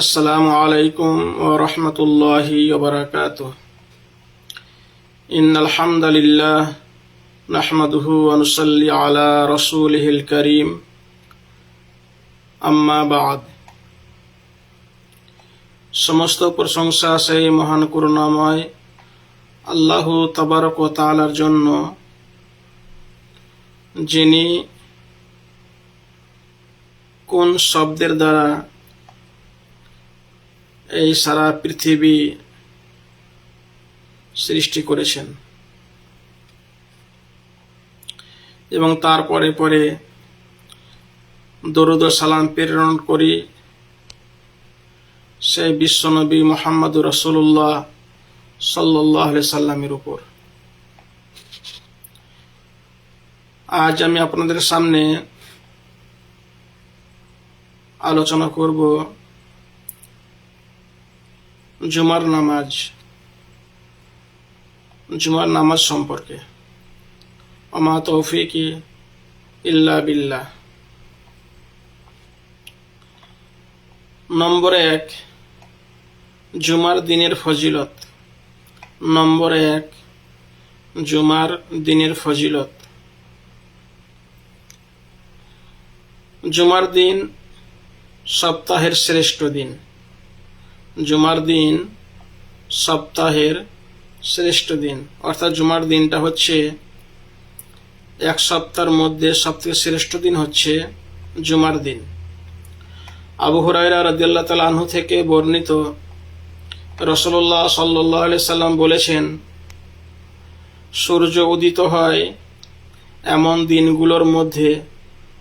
আসসালামু আলাইকুম ও রহমতুল্লাহি ওবরাকাত ইন আলহামদুলিল্লাহ নাহমাদুহু অনুসল্লি আলা রসুলহিল করিম। আম্মাবাদ সমস্ত প্রশংসা সেই মহান করুণাময় আল্লাহ তবারক তালার জন্য, যিনি কোন শব্দের দ্বারা এই সারা পৃথিবী সৃষ্টি করেছেন। এবং তারপরে পরে দরুদ সালাম প্রেরণ করি সেই বিশ্বনবী মোহাম্মদ রসুল্লাহ সাল্লাহ সাল্লামের উপর। আজ আমি আপনাদের সামনে আলোচনা করব জুমার নামাজ জুমার নামাজ সম্পর্কে। আমা তৌফিকি ইল্লা বিল্লাহ নম্বর এক জুমার দিনের ফজিলত। নম্বর এক জুমার দিনের ফজিলত। জুমার দিন সপ্তাহের শ্রেষ্ঠ দিন। জুমার দিন সপ্তাহের শ্রেষ্ঠ দিন। অর্থাৎ জুমার দিনটা হচ্ছে এক সপ্তাহের মধ্যে সবথেকে শ্রেষ্ঠ দিন হচ্ছে জুমার দিন। আবু হুরাইরা রাদিয়াল্লাহ তাআলা আনহু থেকে বর্ণিত রসল্লাহ সাল্লাহ আলি সাল্লাম বলেছেন, সূর্য উদিত হয় এমন দিনগুলোর মধ্যে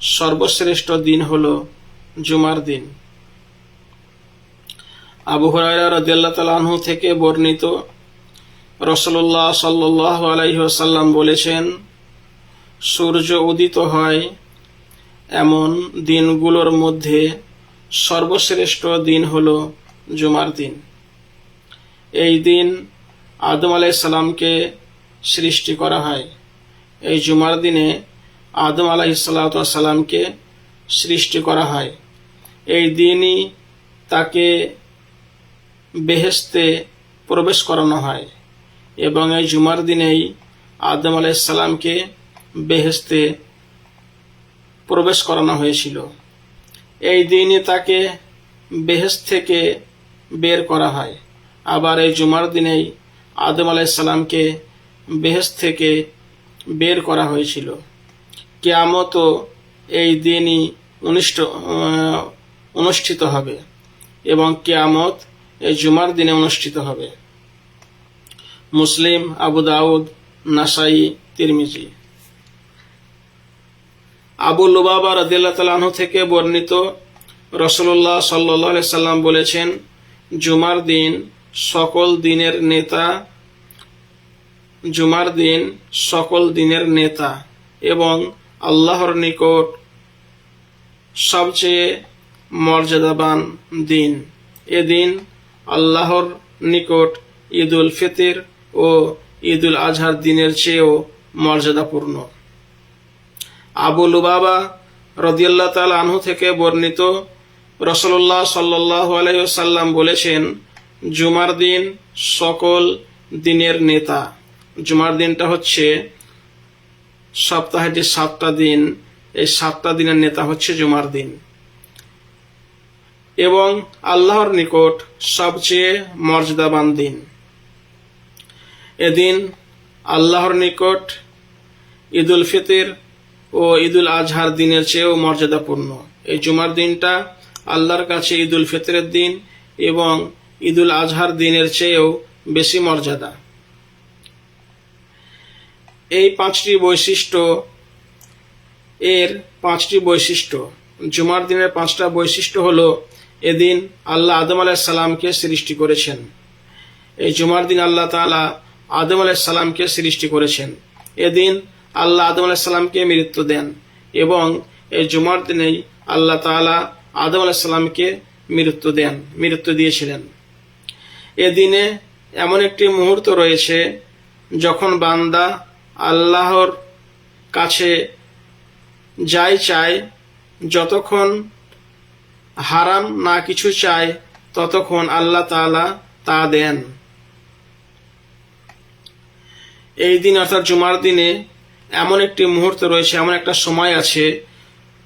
সর্বশ্রেষ্ঠ দিন হল জুমার দিন। আবু হরাইরা রাদিয়াল্লাহ তাআলা আনহু থেকে বর্ণিত রসল্লাহ সাল্লাহ আলাইসাল্লাম বলেছেন, সূর্য উদিত হয় এমন দিনগুলোর মধ্যে সর্বশ্রেষ্ঠ দিন হল জুমার দিন। এই দিন আদম আলাইসাল্লামকে সৃষ্টি করা হয়। এই জুমার দিনে আদম আলাইসাল্লামকে সৃষ্টি করা হয়। এই দিনই তাকে বেহেস্তে প্রবেশ করানো হয় এবং এই জুমার দিনেই আদম আলাইসাল্লামকে বেহেস্তে প্রবেশ করানো হয়েছিল। এই দিনে তাকে বেহেস থেকে বের করা হয়। আবার এই জুমার দিনেই আদম আলাইসাল্লামকে বেহেস থেকে বের করা হয়েছিল। কেয়ামতও এই দিনই অনুষ্ঠ অনুষ্ঠিত হবে এবং কেয়ামত এই জুমার দিনে অনুষ্ঠিত হবে। মুসলিম, আবু দাউদ, নাসাই, তিরমিজি। আবু লুবাবা রদিল্লা তালাহ থেকে বর্ণিত রসল্লাহ সাল্লি সাল্লাম বলেছেন, জুমার দিন সকল দিনের নেতা, জুমার দিন সকল দিনের নেতা এবং আল্লাহর নিকট সবচেয়ে মর্যাদাবান দিন। এদিন আল্লাহর নিকট ঈদ উল ফিতর ও ঈদ উল আজহার দিনের চেয়েও মর্যাদাপূর্ণ। আবু লুবাবা রদিয়াল্লাহ তাল আনহু থেকে বর্ণিত রসল্লাহ সাল্লাহ আলাইসাল্লাম বলেছেন, জুমার দিন সকল দিনের নেতা জুমার দিনটা হচ্ছে সপ্তাহে যে সাতটা দিন, এই সাতটা দিনের নেতা হচ্ছে জুমার দিন। এবং আল্লাহর নিকট সবচেয়ে মর্যাদাবান দিন। এদিন আল্লাহর নিকট ঈদুল ফিতর ও ঈদুল আজহার দিনের চেয়েও মর্যাদাপূর্ণ। এই জুমার দিনটা আল্লাহর কাছে ঈদুল ফিতরের দিন এবং ঈদুল আজহার দিনের চেয়েও বেশি মর্যাদা। এই পাঁচটি বৈশিষ্ট্য, এর পাঁচটি বৈশিষ্ট্য। জুমার দিনের পাঁচটা বৈশিষ্ট্য হলো এদিন আল্লাহ আদম সালামকে সৃষ্টি করেছেন। এই জুমার দিন আল্লাহ তালা আদম সালামকে সৃষ্টি করেছেন। এদিন আল্লাহ আদম সালামকে মৃত্যু দেন এবং এই জুমার দিনেই আল্লাহ তালা আদম সালামকে মৃত্যু দেন, মৃত্যু দিয়েছিলেন। এদিনে এমন একটি মুহূর্ত রয়েছে যখন বান্দা আল্লাহর কাছে যাই চায়, যতক্ষণ হারাম না কিছু চায়, ততক্ষণ আল্লাহ তাআলা তা দেন। এই দিন অর্থাৎ জুমার দিনে এমন একটি মুহূর্ত রয়েছে, এমন একটা সময় আছে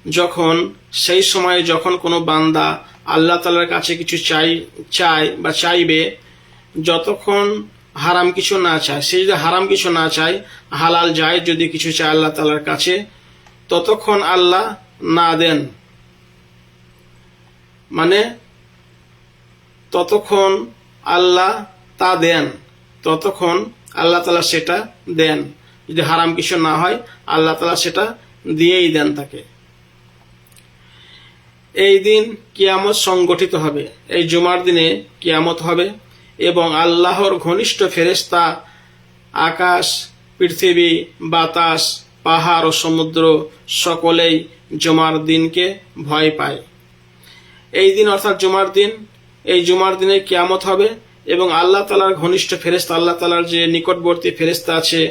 যখন সেই সময়ে যখন কোনো বান্দা আল্লাহ তালার কাছে কিছু চাই, চায় বা চাইবে, যতক্ষণ হারাম কিছু না চায়, সে যদি হারাম কিছু না চায়, হালাল যায় যদি কিছু চায় আল্লাহ তালার কাছে, ততক্ষণ আল্লাহ না দেন। মানে ততক্ষণ আল্লাহ তা দেন। ততক্ষণ আল্লাহ তালা সেটা দেন। যদি হারাম কিছু না হয়, আল্লাহ তালা সেটা দিয়েই দেন তাকে। এই দিন কিয়ামত সংগঠিত হবে। এই জুমার দিনে কিয়ামত হবে এবং আল্লাহর ঘনিষ্ঠ ফেরেস্তা আকাশ, পৃথিবী, বাতাস, পাহাড় ও সমুদ্র সকলেই জমার দিনকে ভয় পায়। এই দিন অর্থাৎ জুমার দিন, এই জুমার দিনে কিয়ামত হবে এবং আল্লাহ তালার ঘনিষ্ঠ ফেরেস্তা আল্লাহ তালার যে নিকটবর্তী ফেরেস্তা আছে,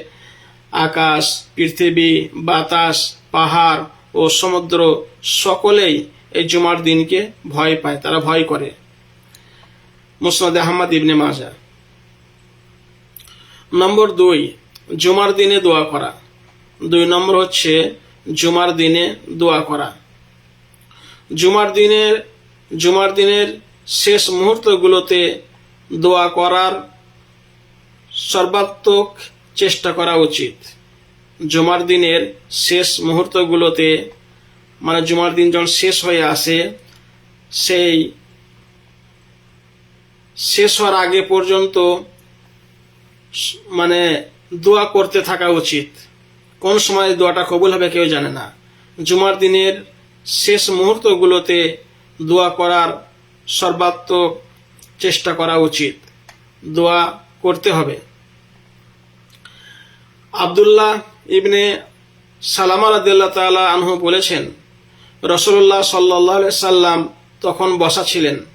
আকাশ, পৃথিবী, বাতাস, পাহাড় ও সমুদ্র, সকলেই এই জুমার দিনকে ভয় পায়, তারা ভয় করে। মুসনাদ আহমদ ইবনে মাজা নম্বর দুই, জুমার দিনে দোয়া করা। দুই নম্বর হচ্ছে, জুমার দিনে দোয়া করা। জুমার দিনের জুমার দিনের শেষ মুহূর্তগুলোতে দোয়া করার সর্বাত্মক চেষ্টা করা উচিত। জুমার দিনের শেষ মুহূর্তগুলোতে মানে জুমার দিন যখন শেষ হয়ে আসে, সেই শেষ হওয়ার আগে পর্যন্ত মানে দোয়া করতে থাকা উচিত। কোন সময় দোয়াটা কবুল হবে কেউ জানে না। জুমার দিনের শেষ মুহূর্তগুলোতে দোয়া করার সর্বাত্মক চেষ্টা করা উচিত। দোয়া করতে হবে। আবদুল্লাহ ইবনে সালামা রাদিল্লাহ তাআলা আনহু বলেছেন রসুল্লাহ সাল্লাহ সাল্লাম তখন বসা ছিলেন।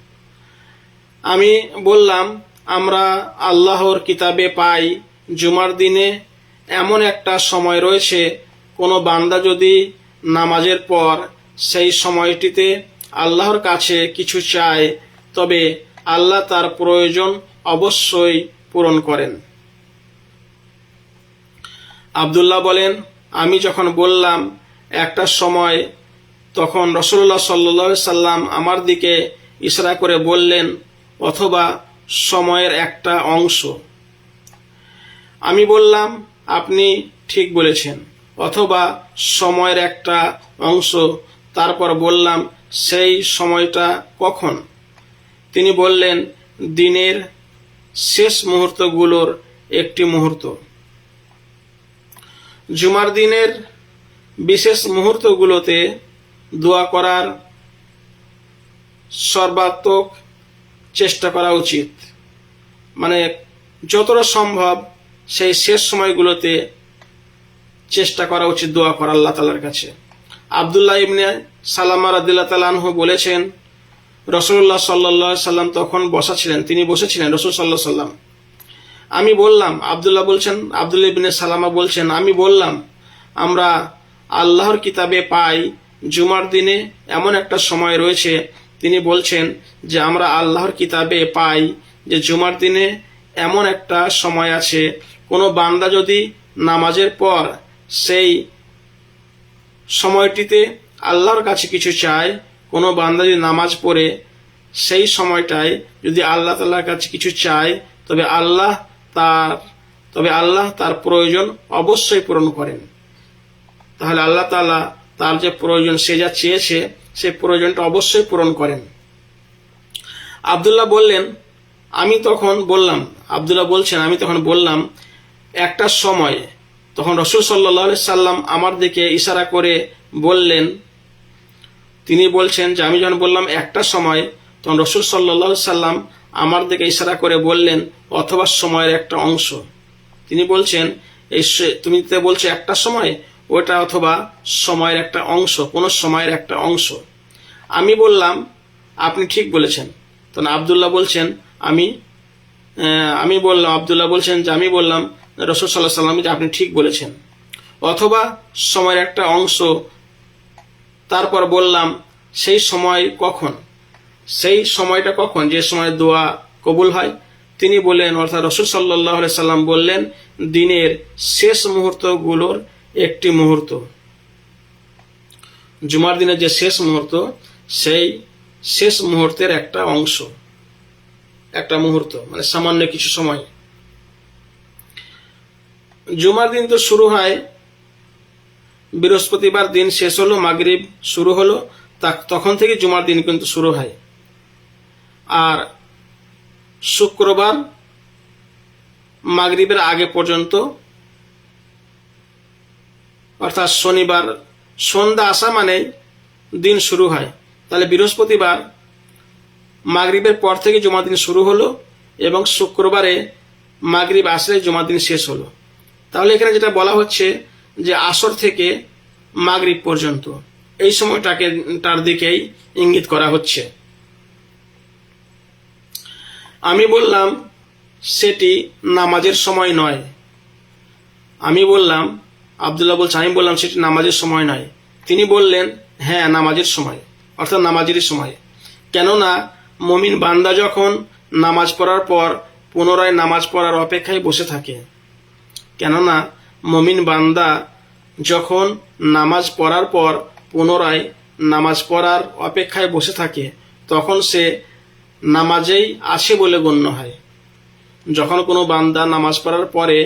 আমি বললাম, আমরা আল্লাহর কিতাবে পাই, জুমার দিনে এমন একটা সময় রয়েছে, কোনো বান্দা যদি নামাজের পর সেই সময়টিতে আল্লাহর কাছে কিছু চায়, তবে আল্লাহ তার প্রয়োজন অবশ্যই পূরণ করেন। আবদুল্লাহ বলেন, আমি যখন বললাম একটা সময়, তখন রসুল্লাহ সাল্লা সাল্লাম আমার দিকে ইশরা করে বললেন, অথবা সময়ের একটা অংশ। আমি বললাম, আপনি ঠিক বলেছেন, অথবা সময়ের একটা অংশ। তারপর বললাম সেই সময়টা কখন? তিনি বললেন, দিনের শেষ মুহূর্তগুলোর একটি মুহূর্ত। জুমার দিনের বিশেষ মুহূর্তগুলোতে দোয়া করার সর্বাত্মক চেষ্টা করা উচিত। মানে যতটা সম্ভব সেই শেষ সময়গুলোতে চেষ্টা করা উচিত দোয়া করা আল্লাহ তালার কাছে। আবদুল্লাহ ইবনে সালামা রাদিল্লাহ তালানহু বলেছেন রসুল্লাহ সাল্লাহ সাল্লাম তখন বসা ছিলেন তিনি বসেছিলেন, রসুল সাল্লাহ সাল্লাম। আমি বললাম, আবদুল্লাহ বলছেন, আবদুল্লাহ ইবনে সালামা বলছেন, আমি বললাম, আমরা আল্লাহর কিতাবে পাই, জুমার দিনে এমন একটা সময় রয়েছে, তিনি বলছেন যে আমরা আল্লাহর কিতাবে পাই যে জুমার দিনে এমন একটা সময় আছে, কোনো বান্দা যদি নামাজের পর সেই সময়টিতে আল্লাহর কাছে কিছু চায়, কোনো বান্দা যদি নামাজ পড়ে, সেই সময়টায় যদি আল্লাহ তাল্লাহর কাছে কিছু চায়, তবে আল্লাহ তার, তবে আল্লাহ তার প্রয়োজন অবশ্যই পূরণ করেন। তাহলে আল্লাহ তাআলা তার যে প্রয়োজন সে যা চেয়েছে সেই প্রয়োজনটা অবশ্যই পূরণ করেন। আবদুল্লাহ বললেন, আমি তখন বললাম, আবদুল্লাহ বলছেন, আমি তখন বললাম, একটা সময় তখন রসুল সাল্লাহ সাল্লাম আমার দিকে ইশারা করে বললেন তিনি বলছেন যে, আমি যখন বললাম একটা সময়, তখন রসুল সাল্লাহ সাল্লাম আমার দিকে ইশারা করে বললেন, অথবা সময়ের একটা অংশ। তিনি বলছেন, এই তুমি বলছো একটা সময়, ওটা অথবা সময়ের একটা অংশ, কোনো সময়ের একটা অংশ। আমি বললাম, আপনি ঠিক বলেছেন। তখন আবদুল্লাহ বলছেন, আমি আমি বললাম, আবদুল্লাহ বলছেন যে, আমি বললাম রসুল সাল্লাহ সাল্লাম যে, আপনি ঠিক বলেছেন। অথবা সময়ের একটা অংশ তারপর বললাম, সেই সময় কখন? সেই সময়টা কখন? যে সময় দোয়া কবুল হয়। তিনি বললেন, অর্থাৎ রসুল সাল্লাহ সাল্লাম বললেন, দিনের শেষ মুহূর্তগুলোর একটি মুহূর্ত। জুমার দিনের যে শেষ মুহূর্ত, সেই শেষ মুহূর্তের একটা অংশ, একটা মুহূর্ত মানে সামান্য কিছু সময়। জুমার দিন তো শুরু হয় বৃহস্পতিবার দিন শেষ হলো, মাগরিব শুরু হলো তখন থেকে জুমার দিন কিন্তু শুরু হয়। আর শুক্রবার মাগরিবের আগে পর্যন্ত, অর্থাৎ শনিবার সন্ধ্যা আসা মানে দিন শুরু হয়। তাহলে বৃহস্পতিবার মাগরিবের পর থেকে জমা দিন শুরু হলো এবং শুক্রবারে মাগরিব আসলে জমা দিন শেষ হলো। তাহলে এখানে যেটা বলা হচ্ছে যে আসর থেকে মাগরিব পর্যন্ত। এই সময়টাকে তার দিকেই ইঙ্গিত করা হচ্ছে। আমি বললাম, সেটি নামাজের সময় নয়। আমি বললাম, আবদুল্লাহ বলছে, আমি বললাম, সেটি নামাজের সময় নয়। তিনি বললেন হ্যাঁ নামাজের সময়, অর্থাৎ নামাজেরই সময়। কেননা, মমিন বান্দা যখন নামাজ পড়ার পর পুনরায় নামাজ পড়ার অপেক্ষায় বসে থাকে, কেননা বান্দা যখন নামাজ পড়ার পর পুনরায় নামাজ পড়ার অপেক্ষায় বসে থাকে, তখন সে নামাজেই আসে বলে গণ্য হয়। যখন কোনো বান্দা নামাজ পড়ার পরে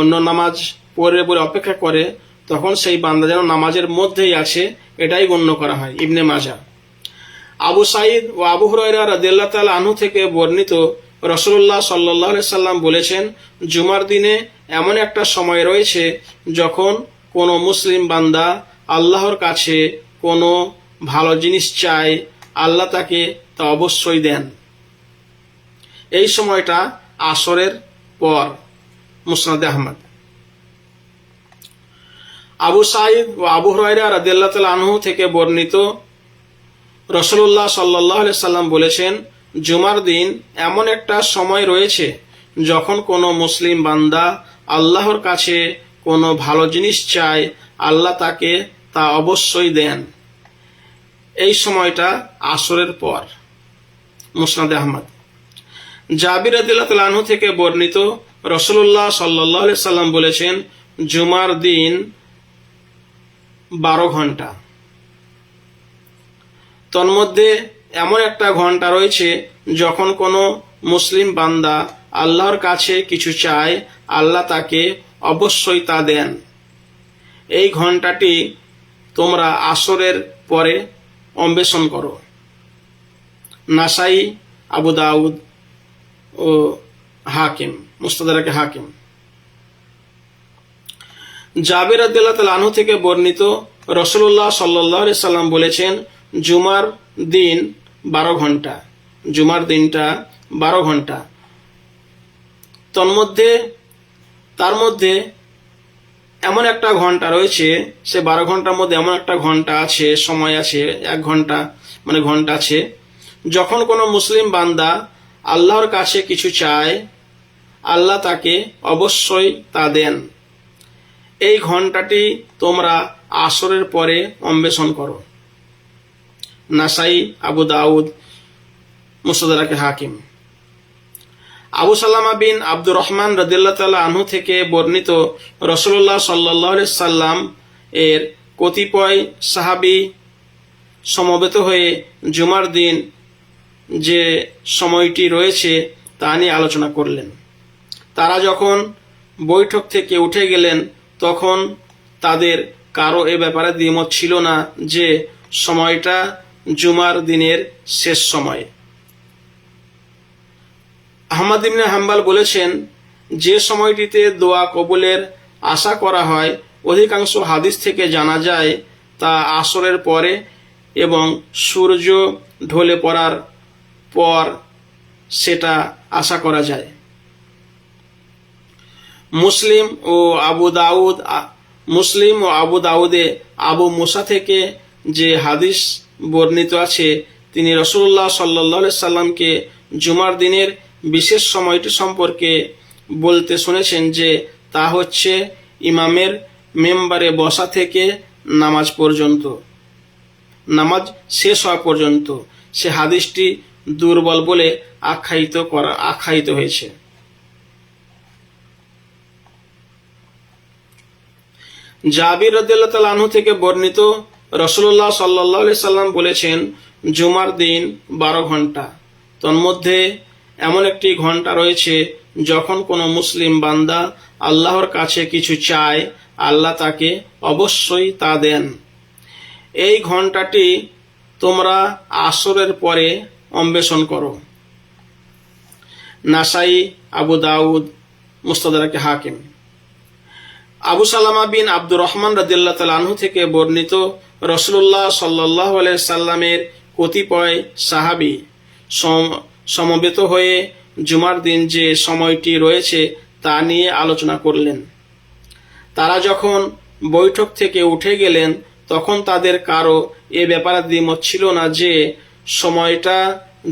অন্য নামাজ পড়ে বলে অপেক্ষা করে, তখন সেই বান্দা যেন নামাজের মধ্যেই আছে এটাই গণ্য করা হয় ইবনে মাজা। আবু সাইদ ও আবু হরাইরা রাদিয়াল্লাহ তাআলা আনহু থেকে বর্ণিত রসুল্লাহ সাল্লাহ সাল্লাম বলেছেন, জুমার দিনে এমন একটা সময় রয়েছে যখন কোনো মুসলিম বান্দা আল্লাহর কাছে কোনো ভালো জিনিস চায়, আল্লাহ তাকে তা অবশ্যই দেন। এই সময়টা আসরের পর, মুসনাদ আহমদ। আবু সাইদ ও আবু হরাইরা রাদিয়াল্লাহ তাআলা আনহু থেকে বর্ণিত রসুল্লাহ সাল্লাহ সাল্লাম বলেছেন, জুমার দিন এমন একটা সময় রয়েছে যখন কোনো মুসলিম বান্দা আল্লাহর কাছে কোনো ভালো জিনিস চায়, আল্লাহ তাকে তা অবশ্যই দেন। এই সময়টা আসরের পর। মুসনাদ আহমদ। জাবির আদিল্লাহ থেকে বর্ণিত রসুল্লাহ সাল্লাহ সাল্লাম বলেছেন, জুমার দিন বারো ঘণ্টা। তন্মধ্যে এমন একটা ঘণ্টা রয়েছে যখন কোনো মুসলিম বান্দা আল্লাহর কাছে কিছু চায়, আল্লাহ তাকে অবশ্যই তা দেন। এই ঘন্টাটি তোমরা আসরের পরে অন্বেষণ করো। নাসাই, আবু দাউদ ও হাকিম মুস্তাদারাকে হাকিম। জাবির আদিল্লাহ আনহু থেকে বর্ণিত রসুল্লাহ সাল্লাহ সাল্লাম বলেছেন, জুমার দিন বারো ঘণ্টা জুমার দিনটা বারো ঘণ্টা তন্মধ্যে তার মধ্যে এমন একটা ঘণ্টা রয়েছে, সে বারো ঘণ্টার মধ্যে এমন একটা ঘণ্টা আছে, সময় আছে, এক ঘণ্টা মানে ঘণ্টা আছে, যখন কোনো মুসলিম বান্দা আল্লাহর কাছে কিছু চায়, আল্লাহ তাকে অবশ্যই তা দেন। এই ঘন্টাটি তোমরা আসরের পরে অন্বেষণ করো। নাসাই, আবু দাউদ, মুসদারাকে হাকিম। আবু সাল্লামা বিন আব্দুর রহমান রদিল্লা তাল্লাহ আনহু থেকে বর্ণিত রসুল্লাহ সাল্লাহ সাল্লাম এর কতিপয় সাহাবি সমবেত হয়ে জুমার দিন যে সময়টি রয়েছে তা নিয়ে আলোচনা করলেন। তারা যখন বৈঠক থেকে উঠে গেলেন, তখন তাদের কারও এ ব্যাপারে দ্বিমত ছিল না যে সময়টা জুমার দিনের শেষ সময়। আহমদ ইবনে হাম্বাল বলেছেন, যে সময়টিতে দোয়া কবুলের আশা করা হয়, অধিকাংশ হাদিস থেকে জানা যায়, তা আসরের পরে এবং সূর্য ঢলে পড়ার পর সেটা আশা করা যায়। মুসলিম ও আবু দাউদ, মুসলিম ও আবু দাউদে আবু মুসা থেকে যে হাদিস বর্ণিত আছে, তিনি রসুল্লাহ সাল্লাহ সাল্লামকে জুমার দিনের বিশেষ সময়টি সম্পর্কে বলতে শুনেছেন যে তা হচ্ছে ইমামের মেম্বারে বসা থেকে নামাজ পর্যন্ত। নামাজ শেষ হওয়া পর্যন্ত সে হাদিসটি দুর্বল বলে আখ্যায়িত করা আখ্যায়িত হয়েছে। জাবির রদিল্লাহ থেকে বর্ণিত রসুল্লাহ সাল্লাহ সাল্লাম বলেছেন, জুমার দিন বারো ঘণ্টা। তন্মধ্যে এমন একটি ঘণ্টা রয়েছে যখন কোনো মুসলিম বান্দা আল্লাহর কাছে কিছু চায়, আল্লাহ তাকে অবশ্যই তা দেন। এই ঘন্টাটি তোমরা আসরের পরে অন্বেষণ করো। নাসাই, আবু দাউদ মুস্তাদারাকে হাকিম। আবু সালামা বিন আব্দুর রহমান রাদিল্লাহ তালাহু থেকে বর্ণিত রসুল্লাহ সাল্লাহ সাল্লামের কতিপয় সাহাবি সমবেত হয়ে জুমার দিন যে সময়টি রয়েছে তা নিয়ে আলোচনা করলেন। তারা যখন বৈঠক থেকে উঠে গেলেন, তখন তাদের কারও এ ব্যাপারে দ্বিমত ছিল না যে সময়টা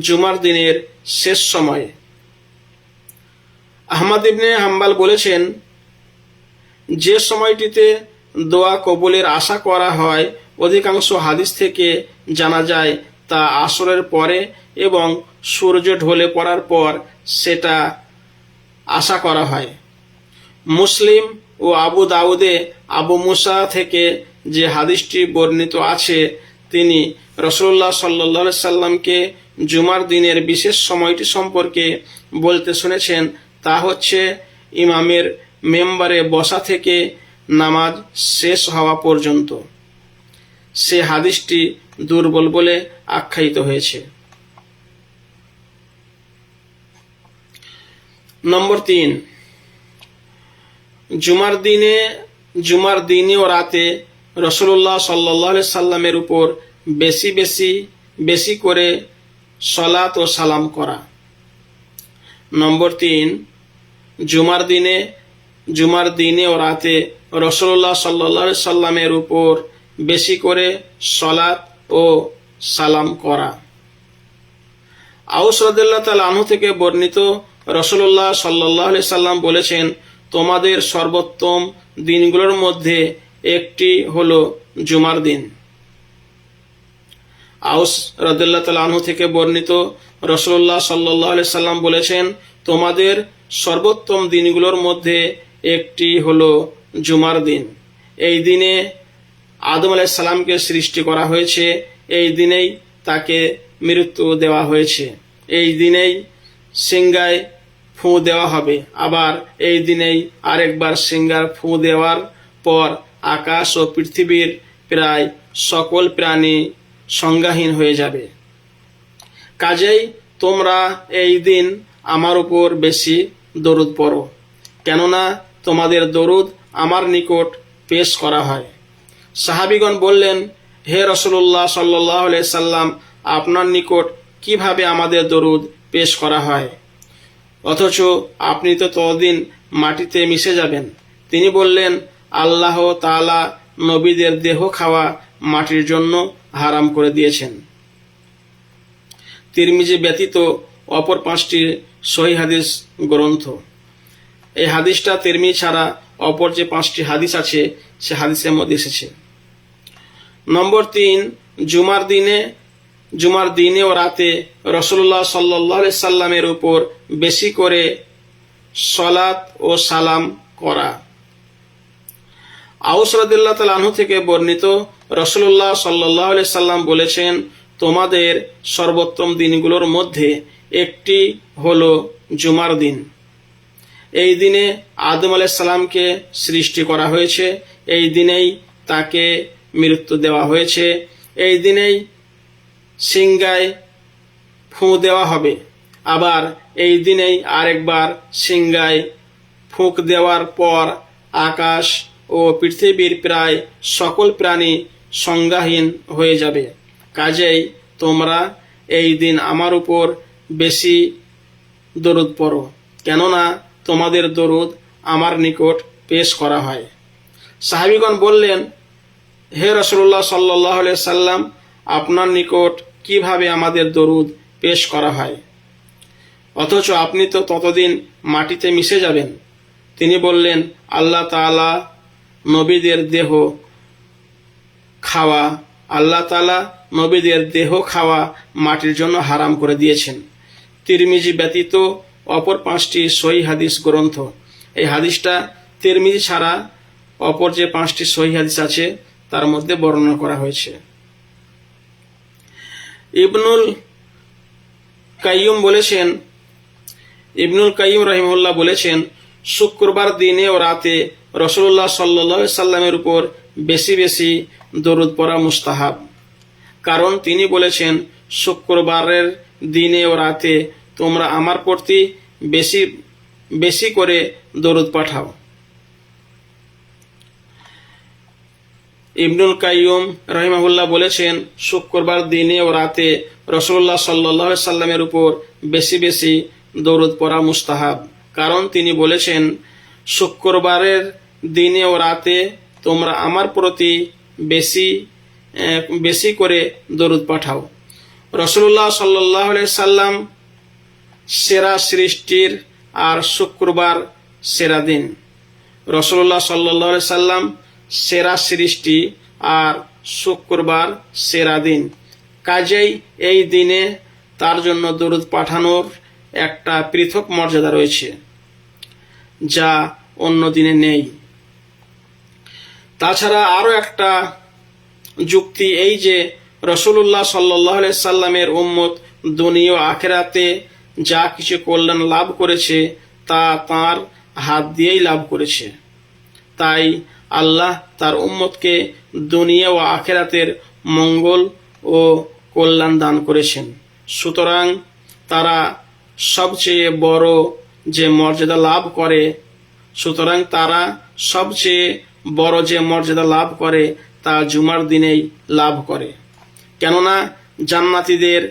জুমার দিনের শেষ সময়। আহমদ ইবনে হাম্বাল বলেছেন, যে সময়টিতে দোয়া কবুলের আশা করা হয়, অধিকাংশ হাদিস থেকে জানা যায় তা আসরের পরে এবং সূর্য ঢলে পড়ার পর সেটা আশা করা হয়। মুসলিম ও আবু দাউদে আবু মুসা থেকে যে হাদিসটি বর্ণিত আছে, তিনি রসুল্লাহ সাল্লা সাল্লামকে জুমার দিনের বিশেষ সময়টি সম্পর্কে বলতে শুনেছেন, তা হচ্ছে ইমামের মেম্বারে বসা থেকে নামাজ শেষ হওয়া পর্যন্ত। সে হাদিসটি দুর্বল বলে আখ্যায়িত হয়েছে। নম্বর তিন জুমার দিনে জুমার দিনে ও রাতে রসুল্লাহ সাল্লাহ সাল্লামের উপর বেশি বেশি বেশি করে সলাত ও সালাম করা। নম্বর তিন জুমার দিনে জুমার দিনে ও রাতে রসুল্লাহ সাল্লাহ সাল্লামের উপর বেশি করে সলাত ও সালাম করা। আউস রদুল্লাহ তাল আনহু থেকে বর্ণিত রসুল্লাহ সাল্লাহ সাল্লাম বলেছেন, তোমাদের সর্বোত্তম দিনগুলোর মধ্যে একটি হল জুমার দিন। আউস রদুল্লাহ তাল আনহু থেকে বর্ণিত রসুল্লাহ সাল্লাহ সাল্লাম বলেছেন, তোমাদের সর্বোত্তম দিনগুলোর মধ্যে একটি হল জুমার দিন। এই দিনে আদম আলাহ সালামকে সৃষ্টি করা হয়েছে, এই দিনেই তাকে মৃত্যু দেওয়া হয়েছে। এই দিনেই সিংগায় ফু দেওয়া হবে। আবার এই দিনেই আরেকবার সিঙ্গার ফু দেওয়ার পর আকাশ ও পৃথিবীর প্রায় সকল প্রাণী সংজ্ঞাহীন হয়ে যাবে। কাজেই তোমরা এই দিন আমার উপর বেশি দরুদ পড়ো, কেননা তোমাদের দরুদ আমার নিকট পেশ করা হয়। সাহাবিগণ বললেন, হে রসুল্লাহ সাল্লাহ সাল্লাম, আপনার নিকট কীভাবে আমাদের দরুদ পেশ করা হয়? অথচ আপনি তো ততদিন মাটিতে মিশে যাবেন। তিনি বললেন, আল্লাহ তালা নবীদের দেহ খাওয়া মাটির জন্য হারাম করে দিয়েছেন। তিরমিজি ব্যতীত অপর পাঁচটি সহি হাদিস গ্রন্থ। এই হাদিসটা তিরমি ছাড়া অপর যে পাঁচটি হাদিস আছে, সে হাদিসের মধ্যে এসেছে। নম্বর তিন, জুমার দিনে জুমার দিনে ও রাতে রসুল্লাহ সাল্লাহ সাল্লামের উপর বেশি করে সলাত ও সালাম করা। আউস রদুল্লাহ তালাহু থেকে বর্ণিত রসুল্লাহ সাল্লাহ সাল্লাম বলেছেন, তোমাদের সর্বোত্তম দিনগুলোর মধ্যে একটি হলো জুমার দিন। এই দিনে আদম সালামকে সৃষ্টি করা হয়েছে, এই দিনেই তাকে মৃত্যু দেওয়া হয়েছে, এই দিনেই সিংগায় ফুঁ দেওয়া হবে। আবার এই দিনেই আরেকবার সিংগায় ফুঁক দেওয়ার পর আকাশ ও পৃথিবীর প্রায় সকল প্রাণী সংজ্ঞাহীন হয়ে যাবে। কাজেই তোমরা এই দিন আমার উপর বেশি দরুদ পড়ো, কেননা তোমাদের দরুদ আমার নিকট পেশ করা হয়। সাহাবিগণ বললেন, হে রসুল্লাহ সাল্লাহ সাল্লাম আপনার নিকট কীভাবে আমাদের দরুদ পেশ করা হয়? অথচ আপনি তো ততদিন মাটিতে মিশে যাবেন। তিনি বললেন, আল্লাহ তালা নবীদের দেহ খাওয়া, আল্লাহ তালা নবীদের দেহ খাওয়া মাটির জন্য হারাম করে দিয়েছেন। তিরমিজি ব্যতীত অপর পাঁচটি সহি হাদিস গ্রন্থ। এই হাদিসটা তিরমিজি ছাড়া অপর যে পাঁচটি সহি হাদিস আছে, তার মধ্যে বর্ণনা করা হয়েছে। ইবনুল কাইয়ুম বলেছেন, ইবনুল কাইয়ুম রহিমুল্লাহ বলেছেন, শুক্রবার দিনে ও রাতে রসুল্লাহ সাল্লা সাল্লামের উপর বেশি বেশি দরুদ পড়া মুস্তাহাব। কারণ তিনি বলেছেন, শুক্রবারের দিনে ও রাতে তোমরা আমার প্রতি বেশি বেশি করে দরুদ পাঠাও। ইবনুল কাইয়ুম রহিমাহুল্লাহ বলেছেন, শুক্রবার দিনে ও রাতে রসুল্লাহ সাল্লাহ সাল্লামের উপর বেশি বেশি দরুদ পড়া মুস্তাহাব। কারণ তিনি বলেছেন, শুক্রবারের দিনে ও রাতে তোমরা আমার প্রতি বেশি বেশি করে দরুদ পাঠাও। রসুল্লাহ সাল্লাহ সাল্লাম সেরা সৃষ্টির আর শুক্রবার সেরা দিন। রসুল্লাহ সাল্লাহ সাল্লাম সেরা সৃষ্টি আর শুক্রবার সেরা দিন। কাজেই এই দিনে তার জন্য দরুদ পাঠানোর একটা পৃথক মর্যাদা রয়েছে, যা অন্য দিনে নেই। তাছাড়া আরও একটা যুক্তি এই যে রসুল্লাহ সাল্লাহ সাল্লামের উম্মত দুনিয়া আখেরাতে যা কিছু কল্যাণ লাভ করেছে, তা তার হাত দিয়েই লাভ করেছে। তাই আল্লাহ তার উম্মতকে দুনিয়া ও আখেরাতের মঙ্গল ও কল্যাণ দান করেছেন। সুতরাং তারা সবচেয়ে বড় যে মর্যাদা লাভ করে, সুতরাং তারা সবচেয়ে বড় যে মর্যাদা লাভ করে তা জুমার দিনেই লাভ করে। কেননা জান্নাতীদের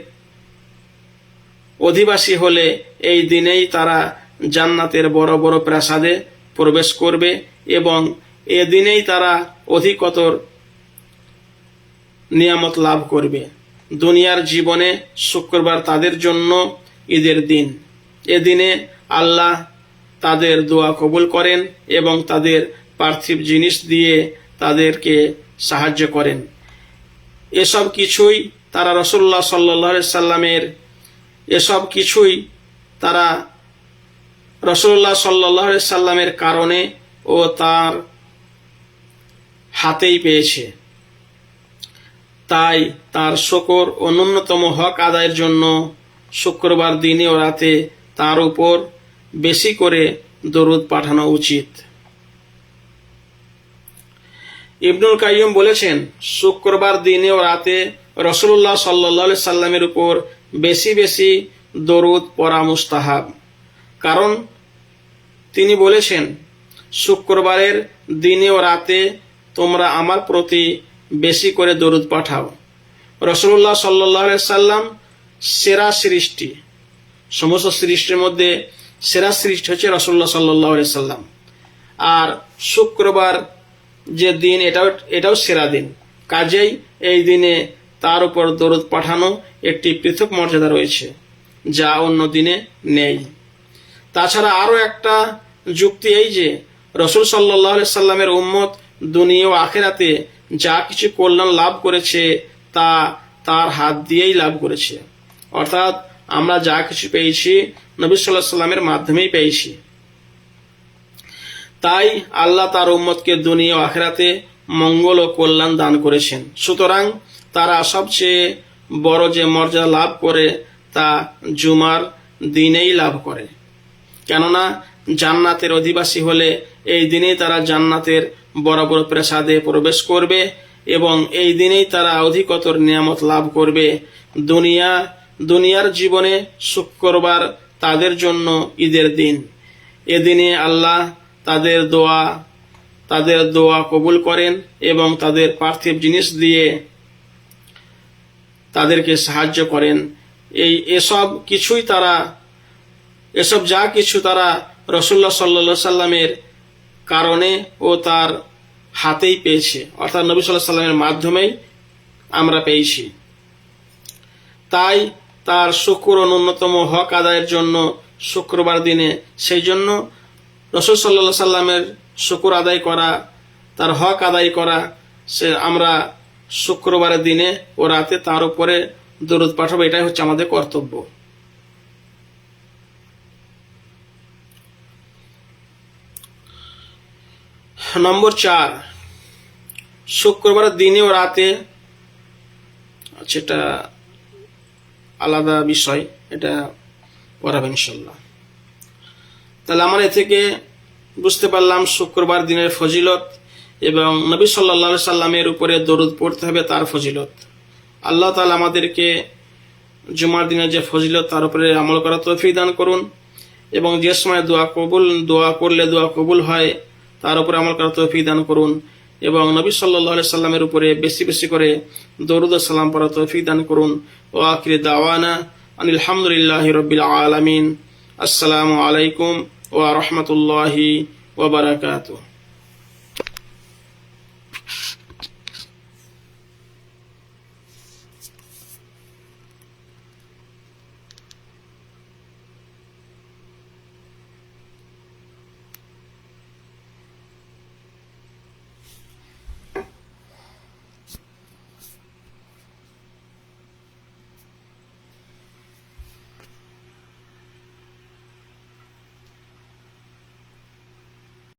অধিবাসী হলে এই দিনেই তারা জান্নাতের বড় বড় প্রাসাদে প্রবেশ করবে এবং এ দিনেই তারা অধিকতর নিয়ামত লাভ করবে। দুনিয়ার জীবনে শুক্রবার তাদের জন্য ঈদের দিন। এদিনে আল্লাহ তাদের দোয়া কবুল করেন এবং তাদের পার্থিব জিনিস দিয়ে তাদেরকে সাহায্য করেন। এসব কিছুই তারা রসুল্লাহ সাল্লাহ সাল্লামের এসব কিছুই তারা রসুল্লাহ সাল্লাহ সাল্লামের কারণে ও তার হাতেই পেয়েছে। তাই তার শকর ও ন্যূনতম হক আদায়ের জন্য শুক্রবার দিনে ও রাতে তার উপর বেশি করে দরুদ পাঠানো উচিত। ইবনুল কাইয়ুম বলেছেন, শুক্রবার দিনে ও রাতে রসুল্লাহ সাল্লাহ সাল্লামের উপর বেশি বেশি দরুদ পড়া মুস্তাহাব। কারণ তিনি বলেছেন, শুক্রবারের দিনে ও রাতে তোমরা আমার প্রতি বেশি করে দরুদ পাঠাও। রসুল্লাহ সাল্লাহ সাল্লাম সেরা সৃষ্টি। সমস্ত সৃষ্টির মধ্যে সেরা সৃষ্টি হচ্ছে রসুল্লাহ সাল্লাহ সাল্লাম। আর শুক্রবার যে দিন, এটাও এটাও সেরা দিন। কাজেই এই দিনে তার উপর দরুদ পাঠানো একটি পৃথক মর্যাদা রয়েছে, যা অন্য দিনে নেই। তাছাড়া আরও একটা যুক্তি এই যে, রসুল সাল্লাহ সাল্লামের উম্মত দুনিয়া ও আখেরাতে যা কিছু কল্যাণ লাভ করেছে, তা তার হাত দিয়েই লাভ করেছে। অর্থাৎ আমরা যা কিছু পেয়েছি, নবী সাল্লাহ সাল্লামের মাধ্যমেই পেয়েছি। তাই আল্লাহ তার উম্মতকে দুনিয়া ও আখেরাতে মঙ্গল ও কল্যাণ দান করেছেন। সুতরাং তারা সবচেয়ে বড় যে মর্যাদা লাভ করে, তা জুমার দিনেই লাভ করে। কেননা জান্নাতের অধিবাসী হলে এই দিনেই তারা জান্নাতের বড় বড় প্রাসাদে প্রবেশ করবে এবং এই দিনেই তারা অধিকতর নিয়ামত লাভ করবে। দুনিয়া, দুনিয়ার জীবনে শুক্রবার তাদের জন্য ঈদের দিন। এদিনে আল্লাহ তাদের দোয়া তাদের দোয়া কবুল করেন এবং তাদের পার্থিব জিনিস দিয়ে তাদেরকে সাহায্য করেন। এই এসব কিছুই তারা, এসব যা কিছু তারা রসুল্লাহ সাল্লা সাল্লামের কারণে ও তার হাতেই পেয়েছে। অর্থাৎ নবী সাল্লাহ সাল্লামের মাধ্যমেই আমরা পেয়েছি। তাই তার শুক্র ন্যূনতম হক আদায়ের জন্য শুক্রবার দিনে সেই জন্য রসুল সাল্লা সাল্লামের শুকুর আদায় করা, তার হক আদায় করা, সে আমরা শুক্রবারের দিনে ও রাতে তার উপরে দরুদ পাঠাবো এটাই হচ্ছে আমাদের কর্তব্য। নম্বর চার। শুক্রবারের দিনে ও রাতে আচ্ছা এটা আলাদা বিষয়, এটা পড়াবেন ইনশাল্লাহ তাহলে আমরা এ থেকে বুঝতে পারলাম শুক্রবার দিনের ফজিলত এবং নবী সাল্লা সাল্লামের উপরে দরুদ পড়তে হবে, তার ফজিলত। আল্লাহ তালা আমাদেরকে জুমার দিনের যে ফজিলত, তার উপরে আমল করা তৌফিক দান করুন এবং যে সময় দোয়া কবুল, দোয়া করলে দোয়া কবুল হয় তার উপরে আমল করা তৌফিক দান করুন এবং নবী সাল্লাহ সাল্লামের উপরে বেশি বেশি করে দরুদ সালাম পড়া তৌফিক দান করুন। ও আখির দাওয়ানা আনিল হামদুলিল্লাহ রবিল আলমিন। আসসালামু আলাইকুম ওয়া রহমতুল্লাহি ওয়া বারাকাতুহ।